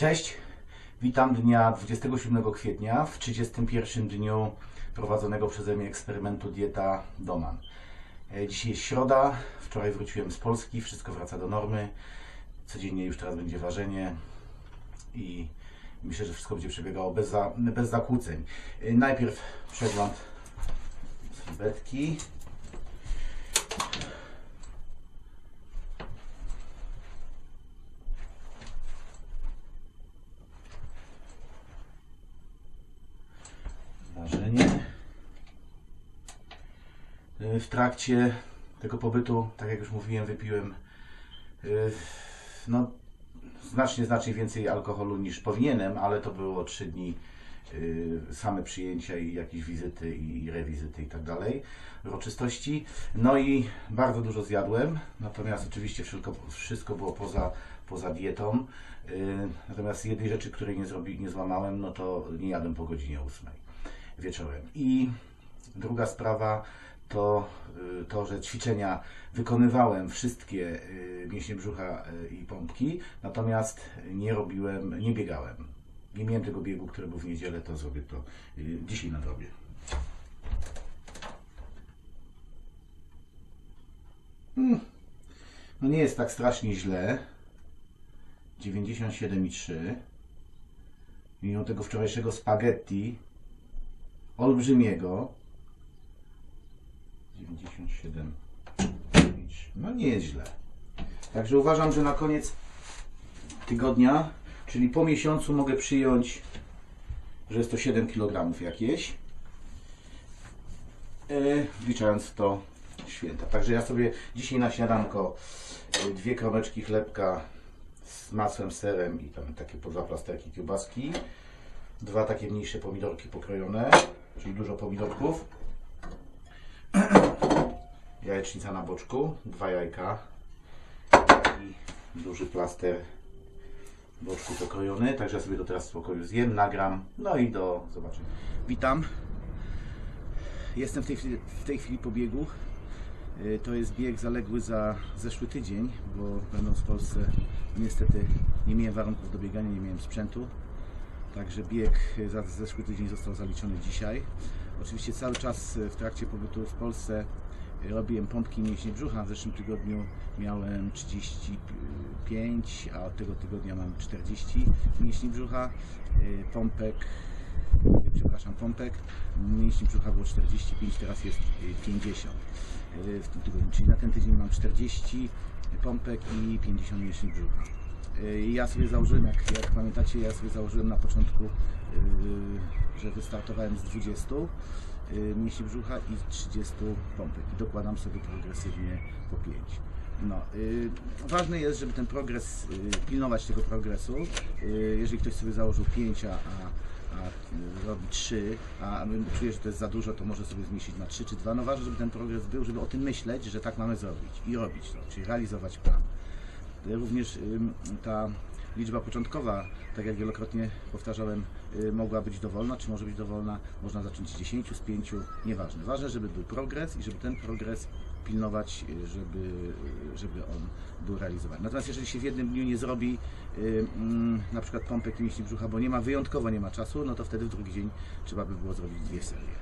Cześć, witam dnia 27 kwietnia w 31 dniu prowadzonego przeze mnie eksperymentu Dieta Doman. E, Dzisiaj jest środa, wczoraj wróciłem z Polski, wszystko wraca do normy. Codziennie już teraz będzie ważenie i myślę, że wszystko będzie przebiegało bez, za, bez zakłóceń. E, Najpierw przegląd sylwetki. Ważenie. Y, W trakcie tego pobytu, tak jak już mówiłem, wypiłem y, no, znacznie, znacznie więcej alkoholu niż powinienem, ale to było trzy dni y, same przyjęcia i jakieś wizyty i rewizyty i tak dalej, uroczystości. No i bardzo dużo zjadłem, natomiast oczywiście wszystko, wszystko było poza, poza dietą. Y, Natomiast jednej rzeczy, której nie, zrobi, nie złamałem, no to nie jadłem po godzinie 8 wieczorem. I druga sprawa to y, to, że ćwiczenia wykonywałem wszystkie y, mięśnie brzucha y, i pompki, natomiast nie robiłem, nie biegałem. Nie miałem tego biegu, który był w niedzielę, to zrobię to dzisiaj nadrobię. Hmm. No nie jest tak strasznie źle. 97,3 mimo tego wczorajszego spaghetti olbrzymiego 97 no nie jest źle także uważam, że na koniec tygodnia czyli po miesiącu mogę przyjąć że jest to 7 kg jakieś yy, wliczając to święta. Także ja sobie dzisiaj na śniadanko yy, dwie kromeczki chlebka z masłem, serem i tam takie po dwa plasterki kiełbaski dwa takie mniejsze pomidorki pokrojone, czyli dużo pomidorków, jajecznica na boczku, dwa jajka i duży plaster boczku pokrojony, także ja sobie to teraz w spokoju zjem, nagram, no i do zobaczenia. Witam, jestem w tej chwili, w tej chwili po biegu. Y, To jest bieg zaległy za zeszły tydzień, bo będąc w Polsce niestety nie miałem warunków do biegania, nie miałem sprzętu. Także bieg za zeszły tydzień został zaliczony dzisiaj. Oczywiście cały czas w trakcie pobytu w Polsce robiłem pompki mięśni brzucha. W zeszłym tygodniu miałem 35, a od tego tygodnia mam 40 mięśni brzucha. Y, Pompek, przepraszam, pompek mięśni brzucha było 45, teraz jest y, 50 y, w tym tygodniu. Czyli na ten tydzień mam 40 pompek i 50 mięśni brzucha. Y, Ja sobie założyłem, jak, jak pamiętacie, ja sobie założyłem na początku, że wystartowałem z 20 yy, mięśni brzucha i 30 pompek i dokładam sobie progresywnie po 5. No, yy, ważne jest, żeby ten progres, yy, pilnować tego progresu. Yy, jeżeli ktoś sobie założył 5, a, a, yy, robi 3, a czuje, że to jest za dużo, to może sobie zmniejszyć na 3 czy 2. No ważne, żeby ten progres był, żeby o tym myśleć, że tak mamy zrobić i robić to, czyli realizować plan. Również ym, ta liczba początkowa, tak jak wielokrotnie powtarzałem, y, mogła być dowolna, czy może być dowolna, można zacząć z 10, z 5, nieważne. Ważne, żeby był progres i żeby ten progres pilnować, y, żeby, y, żeby on był realizowany. Natomiast jeżeli się w jednym dniu nie zrobi mm, na przykład pompek i mięśni brzucha, bo nie ma, wyjątkowo nie ma czasu, no to wtedy w drugi dzień trzeba by było zrobić dwie serie.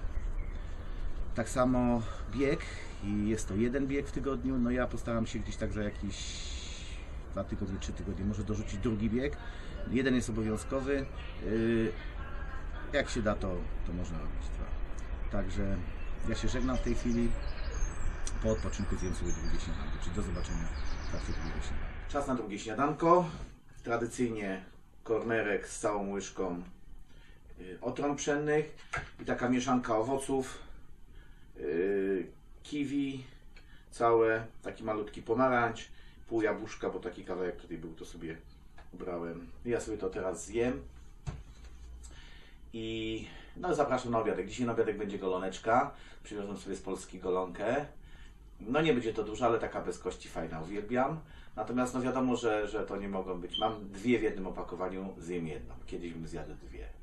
Tak samo bieg i jest to jeden bieg w tygodniu. No ja postaram się gdzieś tak za jakieś dwa tygodnie, trzy tygodnie może dorzucić drugi bieg. Jeden jest obowiązkowy. Yy, Jak się da, to, to można robić dwa. Także ja się żegnam w tej chwili. Po odpoczynku zjem sobie drugie śniadanko, czyli do zobaczenia w trakcie drugiego śniadanka. Czas na drugie śniadanko. Tradycyjnie kornerek z całą łyżką yy, otron pszennych i taka mieszanka owoców, yy, kiwi całe, taki malutki pomarańcz, pół jabłuszka, bo taki kawałek tutaj był, to sobie ubrałem. Ja sobie to teraz zjem. I no zapraszam na obiadek. Dzisiaj na obiadek będzie goloneczka. Przywiozłem sobie z Polski golonkę. No nie będzie to dużo, ale taka bez kości fajna, uwielbiam. Natomiast no wiadomo, że, że to nie mogą być. Mam dwie w jednym opakowaniu, zjem jedną. Kiedyś bym zjadł dwie.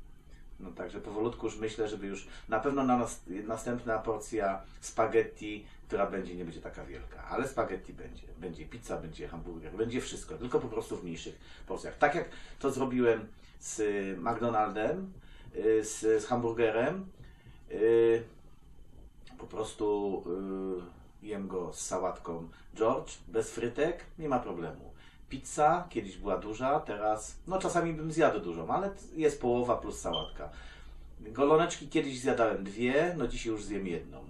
No także powolutku już myślę, żeby już na pewno na nas, następna porcja spaghetti, która będzie, nie będzie taka wielka, ale spaghetti będzie. Będzie pizza, będzie hamburger, będzie wszystko, tylko po prostu w mniejszych porcjach. Tak jak to zrobiłem z McDonaldem, y, z, z hamburgerem, y, po prostu y, jem go z sałatką George, bez frytek, nie ma problemu. Pizza kiedyś była duża, teraz, no czasami bym zjadł dużą, ale jest połowa plus sałatka. Goloneczki kiedyś zjadałem dwie, no dzisiaj już zjem jedną.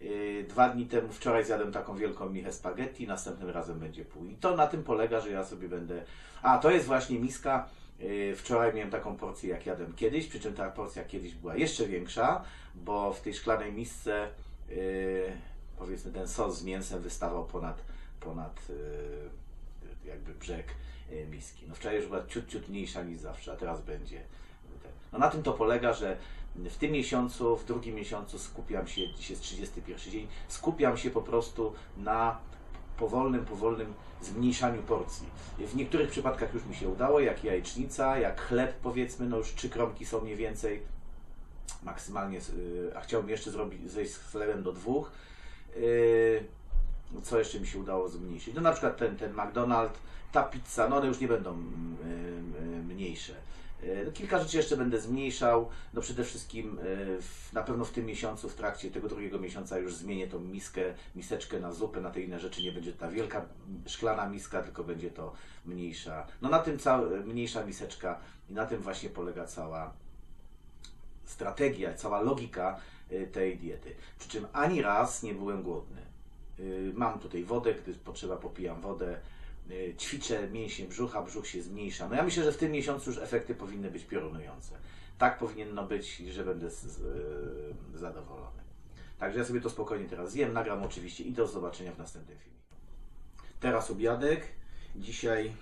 Yy, Dwa dni temu, wczoraj zjadłem taką wielką michę spaghetti, następnym razem będzie pół. I to na tym polega, że ja sobie będę... A, to jest właśnie miska. Yy, Wczoraj miałem taką porcję, jak jadłem kiedyś, przy czym ta porcja kiedyś była jeszcze większa, bo w tej szklanej misce yy, powiedzmy ten sos z mięsem wystawał ponad, ponad jakby brzeg yy, miski. No wczoraj już była ciut, ciut mniejsza niż zawsze, a teraz będzie. ten. No na tym to polega, że w tym miesiącu, w drugim miesiącu skupiam się, dziś jest 31 dzień, skupiam się po prostu na powolnym, powolnym zmniejszaniu porcji. W niektórych przypadkach już mi się udało, jak jajecznica, jak chleb powiedzmy, no już trzy kromki są mniej więcej, maksymalnie, y, a chciałbym jeszcze zrobić, zejść z chlebem do dwóch. Y, Co jeszcze mi się udało zmniejszyć? No na przykład ten, ten McDonald's, ta pizza, no one już nie będą mniejsze. Y, no Kilka rzeczy jeszcze będę zmniejszał. No przede wszystkim y, w, na pewno w tym miesiącu, w trakcie tego drugiego miesiąca już zmienię tą miskę, miseczkę na zupę, na te inne rzeczy. Nie będzie ta wielka szklana miska, tylko będzie to mniejsza. No na tym cała, mniejsza miseczka i na tym właśnie polega cała strategia, cała logika y, tej diety. Przy czym ani raz nie byłem głodny. Y, Mam tutaj wodę, gdy potrzeba popijam wodę. Y, Ćwiczę mięśnie brzucha, brzuch się zmniejsza. No ja myślę, że w tym miesiącu już efekty powinny być piorunujące. Tak powinno być, że będę z, z, y, zadowolony. Także ja sobie to spokojnie teraz zjem, nagram oczywiście i do zobaczenia w następnym filmie. Teraz obiadek. Dzisiaj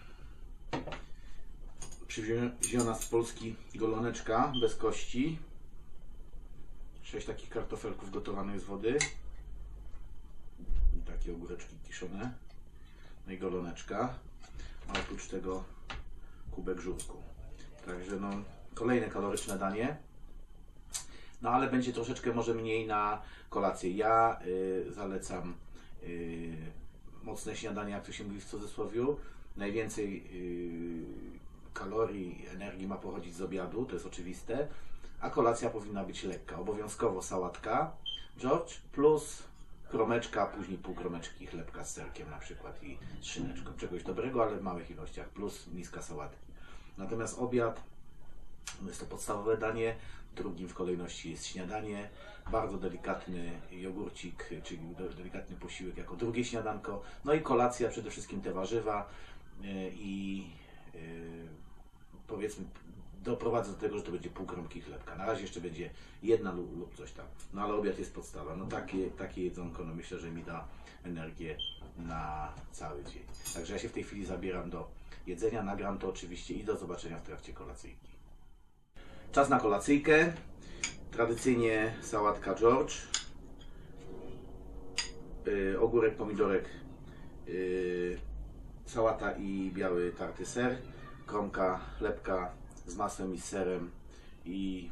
przywieziona z Polski goloneczka bez kości. Sześć takich kartofelków gotowanych z wody. Takie ogóreczki kiszone. No i goloneczka. A oprócz tego kubek żurku. Także no, kolejne kaloryczne danie. No ale będzie troszeczkę może mniej na kolację. Ja y, zalecam y, mocne śniadanie, jak to się mówi w cudzysłowiu. Najwięcej y, kalorii, energii ma pochodzić z obiadu, to jest oczywiste. A kolacja powinna być lekka. Obowiązkowo sałatka, George, plus kromeczka, później pół kromeczki chlebka z serkiem na przykład i z szyneczką. Czegoś dobrego, ale w małych ilościach, plus miska sałatki. Natomiast obiad no jest to podstawowe danie. Drugim w kolejności jest śniadanie. Bardzo delikatny jogurcik, czyli delikatny posiłek jako drugie śniadanko. No i kolacja, przede wszystkim te warzywa yy, i yy, powiedzmy doprowadzę do tego, że to będzie pół kromki chlebka. Na razie jeszcze będzie jedna lub, lub coś tam. No ale obiad jest podstawa. No takie, takie jedzonko, no myślę, że mi da energię na cały dzień. Także ja się w tej chwili zabieram do jedzenia. Nagram to oczywiście i do zobaczenia w trakcie kolacyjki. Czas na kolacyjkę. Tradycyjnie sałatka George. Yy, ogórek, pomidorek, yy, sałata i biały tarty ser. Kromka chlebka z masłem i z serem i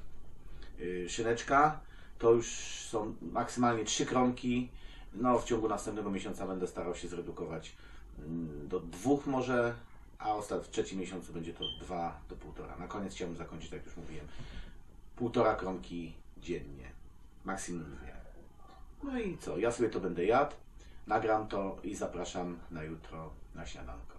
yy, szyneczka. To już są maksymalnie trzy kromki. No, w ciągu następnego miesiąca będę starał się zredukować mm, do dwóch może, a ostat w trzecim miesiącu będzie to dwa do półtora. Na koniec chciałbym zakończyć, tak jak już mówiłem, półtora kromki dziennie, maksimum dwie. No i co, ja sobie to będę jadł, nagram to i zapraszam na jutro na śniadanko.